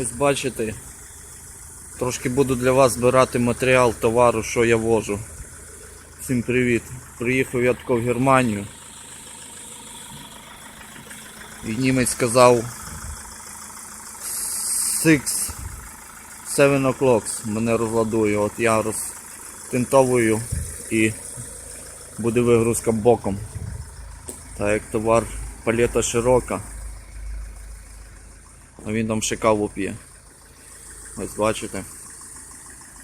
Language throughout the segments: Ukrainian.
Ось бачите, трошки буду для вас збирати матеріал товару, що я вожу. Всім привіт. Приїхав я тако в Германію. І німець сказав Six, seven o'clock мене розладує. От я розтинтовую і буде вигрузка боком. Так як товар палета широка. А він там ще каву п'є. Ось бачите.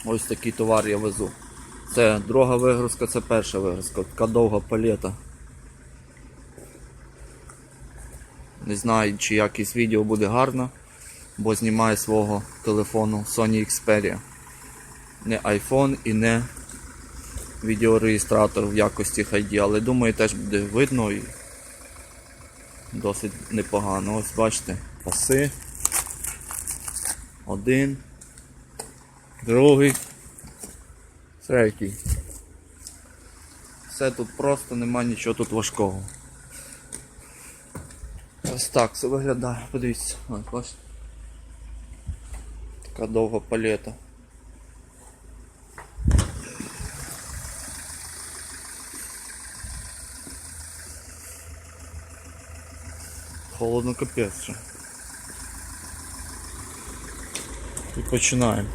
Ось такий товар я везу. Це друга вигрузка, це перша вигрузка. Така довга палета. Не знаю, чи якість відео буде гарна, бо знімаю свого телефону Sony Xperia. Не iPhone і не відеореєстратор в якості HD, але думаю теж буде видно і досить непогано. Ось бачите, паси. Один. Другий. Третій. Все тут просто нема нічого тут важкого. Ось так це виглядає, подивіться, ось бачите. Така довга палета. Холодно капець ще. І починаємо.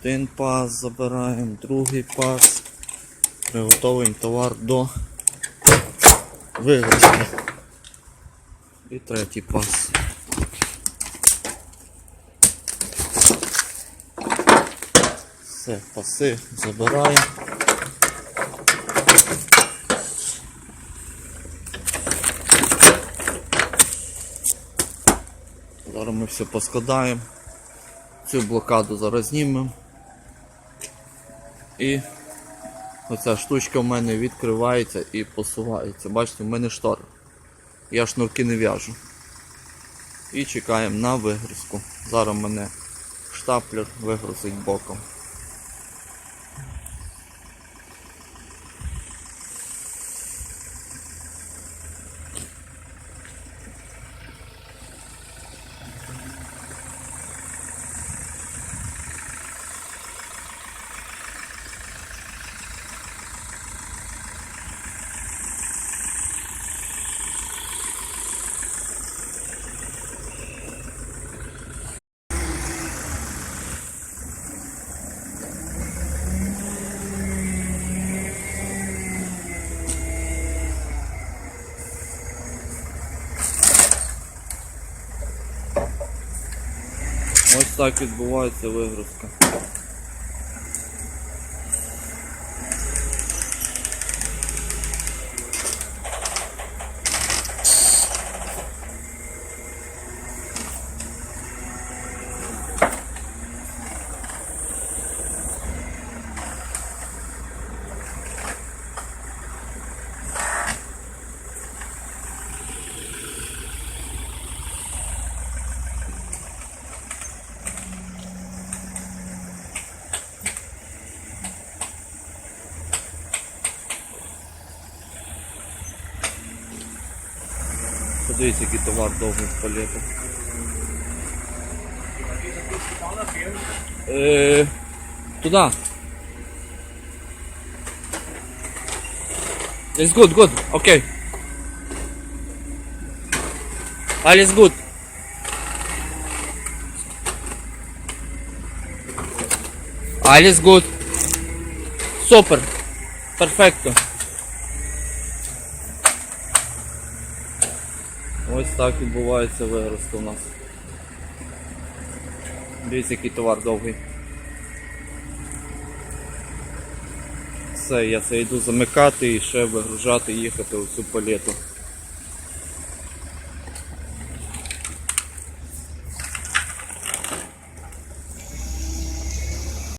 Один пас забираємо, другий пас. Приготовуємо товар до вигрузки. І третій пас. Все, паси забираємо. Зараз ми все поскладаємо. Цю блокаду зараз знімемо. І оця штучка в мене відкривається і посувається. Бачите, в мене штор. Я шнурки не в'яжу. І чекаємо на вигрузку. Зараз мене штаплер вигрузить боком. Ось так відбувається вигрузка. Подивіться, який товар довгий в палетах. Е, Туда. It's good, good. Okay. Alles good. Alles good. Супер. Перфекто. Ось так відбувається вигрузка у нас. Дивіться, який товар довгий. Все, я це йду замикати і ще вигружати, їхати у цю палету.